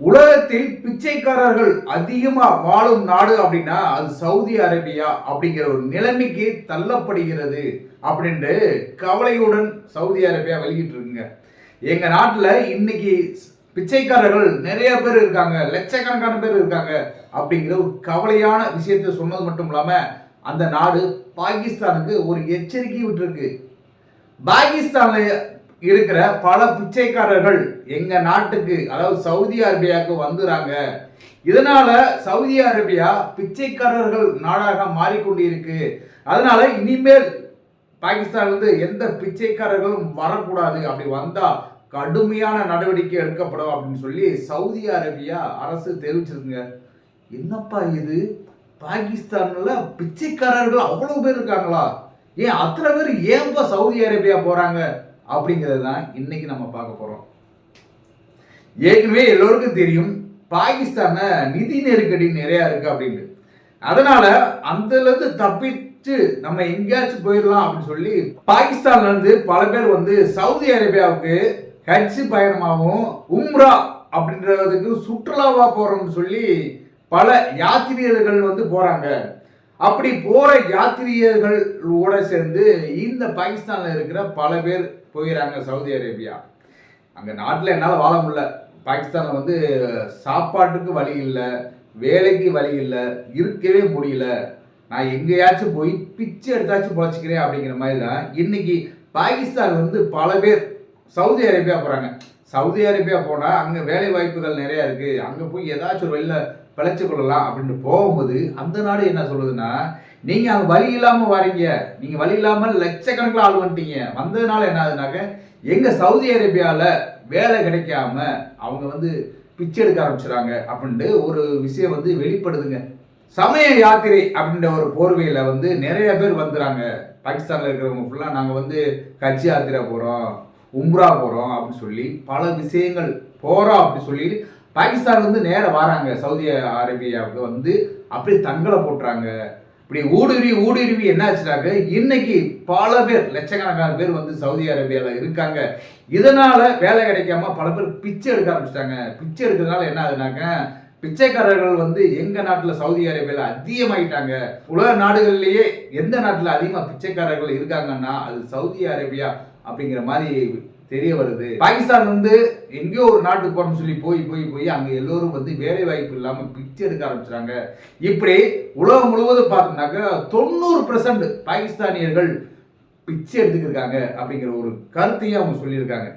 உலகத்தில் பிச்சைக்காரர்கள் அதிகமா வாழும் நாடு அப்படின்னா அது சவுதி அரேபியா அப்படிங்கிற ஒரு நிலைமைக்கு தள்ளப்படுகிறது அப்படின்ட்டு கவலையுடன் சவுதி அரேபியா வெளியிட்டு இருக்குங்க எங்க நாட்டுல இன்னைக்கு பிச்சைக்காரர்கள் நிறைய பேர் இருக்காங்க லட்சக்கணக்கான பேர் இருக்காங்க அப்படிங்கிற ஒரு கவலையான விஷயத்தை சொன்னது மட்டும் இல்லாம அந்த நாடு பாகிஸ்தானுக்கு ஒரு எச்சரிக்கை விட்டுருக்கு. பாகிஸ்தான்ல இருக்கிற பல பிச்சைக்காரர்கள் எங்க நாட்டுக்கு அதாவது சவுதி அரேபியாவுக்கு வந்துறாங்க. இதனால சவுதி அரேபியா பிச்சைக்காரர்கள் நாடாக மாறிக்கொண்டிருக்கு. அதனால இனிமேல் பாகிஸ்தான்லேருந்து எந்த பிச்சைக்காரர்களும் வரக்கூடாது. அப்படி வந்தா கடுமையான நடவடிக்கை எடுக்கப்படும் அப்படின்னு சொல்லி சவுதி அரேபியா அரசு தெரிவிச்சிருக்குங்க. என்னப்பா இது? பாகிஸ்தான்ல பிச்சைக்காரர்கள் அவ்வளவு பேர் இருக்காங்களா? ஏன் அத்தனை பேர் ஏன்பா சவுதி அரேபியா போறாங்க? அப்படிங்கிறது தான் இன்னைக்கு நம்ம பார்க்க போகிறோம் ஏற்கனவே எல்லோருக்கும் தெரியும் பாகிஸ்தான நிதி நெருக்கடி நிறையா இருக்குது அப்படின்ட்டு. அதனால அதுல தப்பிச்சு நம்ம எங்கேயாச்சும் போயிடலாம் அப்படின்னு சொல்லி பாகிஸ்தான்லேருந்து பல பேர் வந்து சவுதி அரேபியாவுக்கு ஹஜ் பயணமாகவும் உம்ரா அப்படின்றதுக்கு சுற்றுலாவாக போகிறோம்னு சொல்லி பல யாத்திரியர்கள் வந்து போகிறாங்க அப்படி போற யாத்திரிகர்களோட சேர்ந்து இந்த பாகிஸ்தானில் இருக்கிற பல பேர் போயிடறாங்க சவுதி அரேபியா. அங்கே நாட்டில் என்னால் வாழ முடியல. பாகிஸ்தானில் வந்து சாப்பாட்டுக்கு வழி இல்லை வேலைக்கு வழி இல்லை இருக்கவே முடியல. நான் எங்கேயாச்சும் போய் பிச்சை எடுத்தாச்சும் பொழைச்சிக்கிறேன் அப்படிங்கிற மாதிரி தான் இன்னைக்கு பாகிஸ்தான் வந்து பல பேர் சவுதி அரேபியா போகிறாங்க சவுதி அரேபியா போனால் அங்கே வேலை வாய்ப்புகள் நிறையா இருக்குது அங்கே போய் ஏதாச்சும் ஒரு வெளில பிழைச்சி கொள்ளலாம் அப்படின்ட்டு போகும்போது அந்த நாடு என்ன சொல்லுதுன்னா நீங்கள் அது வழி இல்லாமல் வரீங்க. நீங்கள் வழி இல்லாமல் லட்சக்கணக்கில் ஆள் வந்துட்டீங்க. வந்ததுனால என்ன ஆகுதுனாக்க எங்கள் சவுதி அரேபியாவில் வேலை கிடைக்காம அவங்க வந்து பிச்சை எடுக்க ஆரம்பிச்சுறாங்க அப்படின்ட்டு ஒரு விஷயம் வந்து வெளிப்படுதுங்க. சமய யாத்திரை அப்படின்ற ஒரு போர்வையில் வந்து நிறைய பேர் வந்துடுறாங்க பாகிஸ்தானில் இருக்கிறவங்க ஃபுல்லாக நாங்கள் வந்து கட்சி யாத்திரை போகிறோம் உம்ரா போகிறோம் அப்படின்னு சொல்லி பல விஷயங்கள் போகிறோம் அப்படின்னு சொல்லி பாகிஸ்தான்லேருந்து நேராக வராங்க. சவுதி அரேபியாவுக்கு வந்து அப்படியே தங்களை போட்டுறாங்க. இப்படி ஊடுருவி ஊடுருவி என்ன ஆச்சுனாக்க இன்னைக்கு பல பேர் லட்சக்கணக்கான பேர் வந்து சவுதி அரேபியாவில் இருக்காங்க. இதனால வேலை கிடைக்காம பல பேர் பிச்சை எடுக்க ஆரம்பிச்சிட்டாங்க. பிச்சை எடுக்கிறதுனால என்ன ஆகுதுனாக்க பிச்சைக்காரர்கள் வந்து எங்க நாட்டில் சவுதி அரேபியாவில் அதிகமாயிட்டாங்க. உலக நாடுகள்லேயே எந்த நாட்டில் அதிகமாக பிச்சைக்காரர்கள் இருக்காங்கன்னா அது சவுதி அரேபியா அப்படிங்கிற மாதிரி தெரிய வருது. பாகிஸ்தான் வந்து எங்கேயோ ஒரு நாட்டுக்கு போறோம்னு சொல்லி போய் போய் போய் அங்க எல்லோரும் வந்து வேலை வாய்ப்பு இல்லாம பிச்சை எடுக்க ஆரம்பிச்சாங்க இப்படி உலகம் முழுவதும் பார்த்தோம்னாக்க தொண்ணூறு பெர்சன்ட் பாகிஸ்தானியர்கள் பிச்சை எடுத்துக்கிருக்காங்க அப்படிங்கிற ஒரு கருத்தையும் அவங்க சொல்லியிருக்காங்க.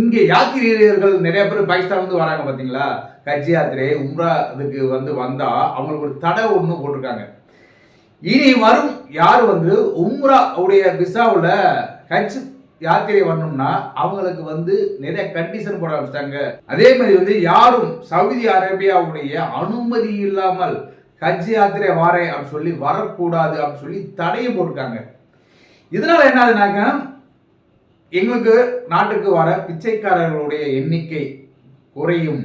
இங்கே இங்க நிறைய பேர் பாகிஸ்தான் வந்து வராங்க பாத்தீங்களா? கட்சி யாத்திரை உம்ரா இதுக்கு வந்து வந்தா அவங்களுக்கு ஒரு தடை ஒன்று போட்டிருக்காங்க. இனி வரும் யார் வந்து உம்ரா உடைய விசாவில் ஹஜ் யாத்திரை வரணும்னா அவங்களுக்கு வந்து நிறைய கண்டிஷன் போட ஆரம்பிச்சிட்டாங்க. அதே மாதிரி வந்து யாரும் சவுதி அரேபியாவுடைய அனுமதி இல்லாமல் ஹஜ் யாத்திரை வாரேன் அப்படின்னு சொல்லி வரக்கூடாது அப்படின்னு சொல்லி தடையும் போட்டிருக்காங்க. இதனால என்ன ஆகுதுனாக்க எங்களுக்கு நாட்டுக்கு வர பிச்சைக்காரர்களுடைய எண்ணிக்கை குறையும்.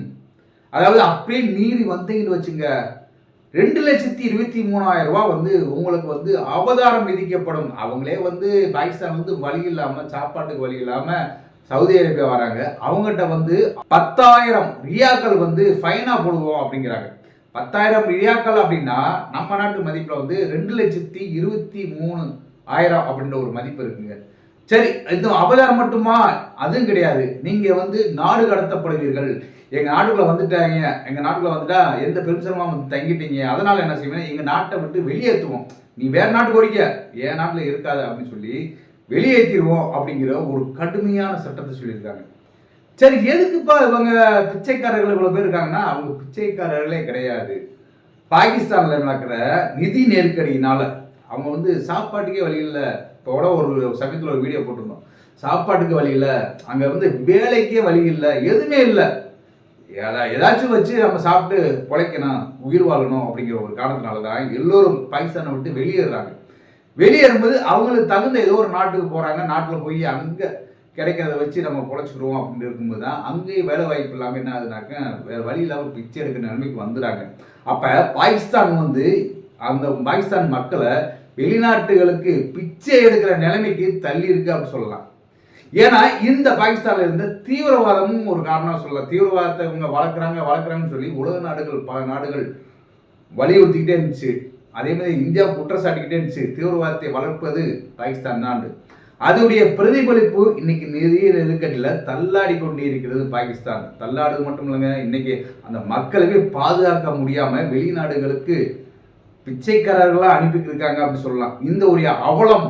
அதாவது அப்படியே மீறி வந்தீங்கன்னு வச்சுங்க. ரெண்டு லட்சத்தி இருபத்தி மூணாயிரம் ரூபா வந்து உங்களுக்கு வந்து அவதாரம் விதிக்கப்படும். அவங்களே வந்து பாகிஸ்தான் வந்து வழி இல்லாமல் சாப்பாட்டுக்கு வழி இல்லாமல் சவுதி அரேபியா வராங்க. அவங்ககிட்ட வந்து பத்தாயிரம் ரியாக்கள் வந்து ஃபைனாக போடுவோம் அப்படிங்கிறாங்க. பத்தாயிரம் ரியாக்கள் அப்படின்னா நம்ம நாட்டு மதிப்பில் வந்து ரெண்டு லட்சத்தி இருபத்தி மூணு ஆயிரம் அப்படின்ற ஒரு மதிப்பு இருக்குங்க. சரி இது அவதாரம் மட்டுமா? அதுவும் கிடையாது. நீங்க வந்து நாடு கடத்தப்படுவீர்கள். எங்க நாட்டுக்குள்ள வந்துட்டாங்க. எங்க நாட்டுக்குள்ள வந்துட்டா எந்த பெருசனமா வந்து தங்கிட்டீங்க. அதனால என்ன செய்வேன் எங்க நாட்டை விட்டு வெளியேற்றுவோம். நீ வேற நாட்டுக்கு ஓடிக்க. என் நாட்டுல இருக்காது அப்படின்னு சொல்லி வெளியேற்றிடுவோம் அப்படிங்கிற ஒரு கடுமையான சட்டத்தை சொல்லியிருக்காங்க. சரி எதுக்குப்பா இவங்க பிச்சைக்காரர்கள் இவ்வளவு பேர் இருக்காங்கன்னா? அவங்க பிச்சைக்காரர்களே கிடையாது. பாகிஸ்தான்ல நடக்கிற நிதி நெருக்கடியினால. அவங்க வந்து சாப்பாட்டுக்கே வழி இல்லை. கூட ஒரு சமயத்தில் ஒரு வீடியோ போட்டிருந்தோம். சாப்பாட்டுக்கு வழி இல்லை அங்கே வந்து வேலைக்கே வழி இல்லை எதுவுமே இல்லை. ஏதா- ஏதாச்சும் வச்சு நம்ம சாப்பிட்டு பிழைக்கணும் உயிர் வாழணும் அப்படிங்கிற ஒரு காரணத்தினால தான் எல்லோரும் பாகிஸ்தானை விட்டு வெளியேறாங்க வெளியேறும்போது அவங்களுக்கு தகுந்த ஏதோ ஒரு நாட்டுக்கு போகிறாங்க நாட்டில் போய் அங்கே கிடைக்கிறத வச்சு நம்ம பொழைச்சிக்கிறோம் அப்படின்னு இருக்கும்போது தான் அங்கேயும் வேலை வாய்ப்பு இல்லாமல் என்ன ஆகுதுனாக்க வேறு வழி இல்லாமல் பிச்சை எடுக்கிற நிலைமைக்கு வந்துடுறாங்க. அப்போ பாகிஸ்தான் வந்து அந்த பாகிஸ்தான் மக்களை வெளிநாட்டுகளுக்கு பிச்சை எடுக்கிற நிலைமைக்கு தள்ளி இருக்கு அப்படின்னு சொல்லலாம். ஏன்னா இந்த பாகிஸ்தான்ல இருந்த தீவிரவாதமும் ஒரு காரணம் சொல்லலாம். தீவிரவாதத்தை இவங்க வளர்க்குறாங்க வளர்க்குறாங்கன்னு சொல்லி உலக நாடுகள் பல நாடுகள் வலியுறுத்திக்கிட்டே இருந்துச்சு. அதே மாதிரி இந்தியா குற்றச்சாட்டிக்கிட்டே இருந்துச்சு. தீவிரவாதத்தை வளர்ப்பது பாகிஸ்தான் நாடு அதனுடைய பிரதிபலிப்பு இன்னைக்கு நிறைய நெருக்கடியில் தள்ளாடி கொண்டு இருக்கிறது பாகிஸ்தான். தள்ளாடுது மட்டும் இல்லைங்க இன்னைக்கு அந்த மக்களுமே பாதுகாக்க முடியாம வெளிநாடுகளுக்கு பிச்சைக்காரர்களாக அனுப்பிக்கிருக்காங்க அப்படின்னு சொல்லலாம். இந்த ஒரு அவலம்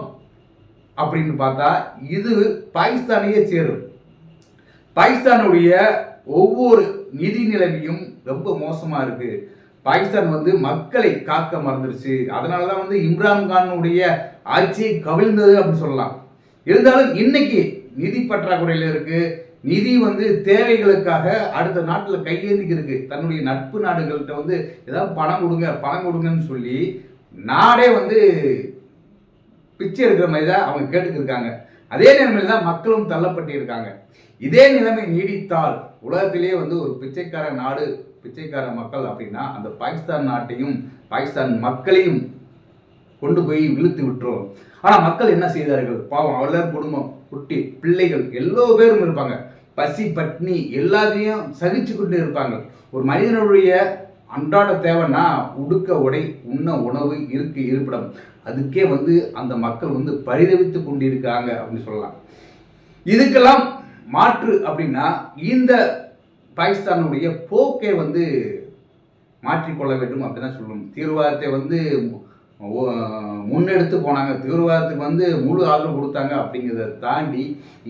அப்படின்னு பார்த்தா இது பாகிஸ்தானையே சேரும். பாகிஸ்தானுடைய ஒவ்வொரு நிதி நிலைமையும் ரொம்ப மோசமாக இருக்குது பாகிஸ்தான் வந்து மக்களை காக்க மறந்துருச்சு. அதனால தான் வந்து இம்ரான் கானுடைய கவிழ்ந்தது அப்படின்னு சொல்லலாம். இருந்தாலும் இன்னைக்கு நிதி பற்றாக்குறையில் இருக்குது நிதி வந்து தேவைகளுக்காக அடுத்த நாட்டில் கையேந்திக்கு இருக்கு தன்னுடைய நட்பு நாடுகள்கிட்ட வந்து ஏதாவது பணம் கொடுங்க பணம் கொடுங்கன்னு சொல்லி நாடே வந்து பிச்சை எடுக்கிற மாதிரி தான் அவங்க கேட்டுக்கிருக்காங்க. அதே நிலைமையில் தான் மக்களும் தள்ளப்பட்டு இருக்காங்க இதே நிலைமை நீடித்தால் உலகத்திலேயே வந்து ஒரு பிச்சைக்கார நாடு பிச்சைக்கார மக்கள் அப்படின்னா அந்த பாகிஸ்தான் நாட்டையும் பாகிஸ்தான் மக்களையும் கொண்டு போய் இழுத்து விட்டுரும். ஆனால் மக்கள் என்ன செய்தார்கள்? பாவம் எல்லாரும் குடும்பம் குட்டி பிள்ளைகள் எல்லோ பேரும் இருப்பாங்க. பசி பட்னி எல்லாத்தையும் சகிச்சு கொண்டு இருப்பாங்க. ஒரு மனிதனுடைய அன்றாட தேவைன்னா உடுக்க உடை உண்ண உணவு இருக்கு இருப்பிடம். அதுக்கே வந்து அந்த மக்கள் வந்து பரிதவித்து கொண்டிருக்காங்க அப்படின்னு சொல்லலாம். இதுக்கெல்லாம் மாற்று அப்படின்னா இந்த பாகிஸ்தானுடைய போக்கை வந்து மாற்றிக்கொள்ள வேண்டும் அப்படின்னு தான் சொல்லணும். தீவிரவாதத்தை வந்து முன்னெடுத்து போனாங்க. தீவிரவாதத்துக்கு வந்து முழு ஆதரவு கொடுத்தாங்க அப்படிங்கிறத தாண்டி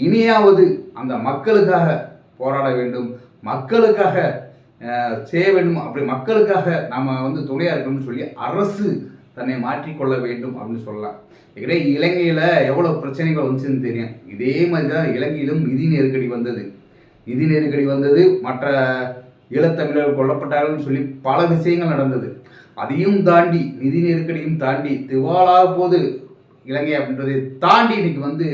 இனியாவது அந்த மக்களுக்காக போராட வேண்டும். மக்களுக்காக செய்ய வேண்டும். அப்படி மக்களுக்காக நம்ம வந்து துணையாக இருக்கணும்னு சொல்லி அரசு தன்னை மாற்றிக்கொள்ள வேண்டும் அப்படின்னு சொல்லலாம். இதே இலங்கையில் எவ்வளோ பிரச்சனைகள் வந்துச்சுன்னு தெரியும். இதே மாதிரி தான் இலங்கையிலும் நிதி நெருக்கடி வந்தது. நிதி நெருக்கடி வந்தது. மற்ற ஈழத்தமிழர்கள் கொல்லப்பட்டார்கள்னு சொல்லி பல விஷயங்கள் நடந்தது. அதையும் தாண்டி நிதி நெருக்கடியும் தாண்டி திவாலாக போது இலங்கை அப்படின்றதை தாண்டி இன்னைக்கு வந்து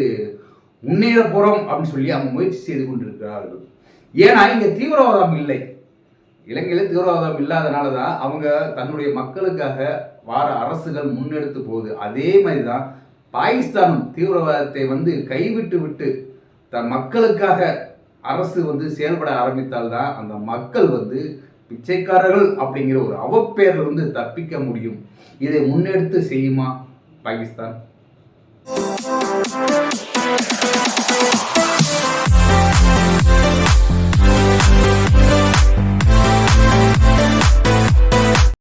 முன்னேற போகிறோம் அப்படின்னு சொல்லி அவங்க முயற்சி செய்து கொண்டிருக்கிறார்கள். ஏன்னா இங்கே தீவிரவாதம் இல்லை. இலங்கையில் தீவிரவாதம் இல்லாதனால தான் அவங்க தன்னுடைய மக்களுக்காக வார அரசுகள் முன்னெடுத்து போகுது. அதே மாதிரி தான் பாகிஸ்தானும் தீவிரவாதத்தை வந்து கைவிட்டு விட்டு தன் மக்களுக்காக அரசு வந்து செயல்பட ஆரம்பித்தால்தான் அந்த மக்கள் வந்து பிச்சைக்காரர்கள் அப்படிங்கிற ஒரு அவப்பேரில் இருந்து தப்பிக்க முடியும். இதை முன்னெடுத்து செய்யுமா பாகிஸ்தான்?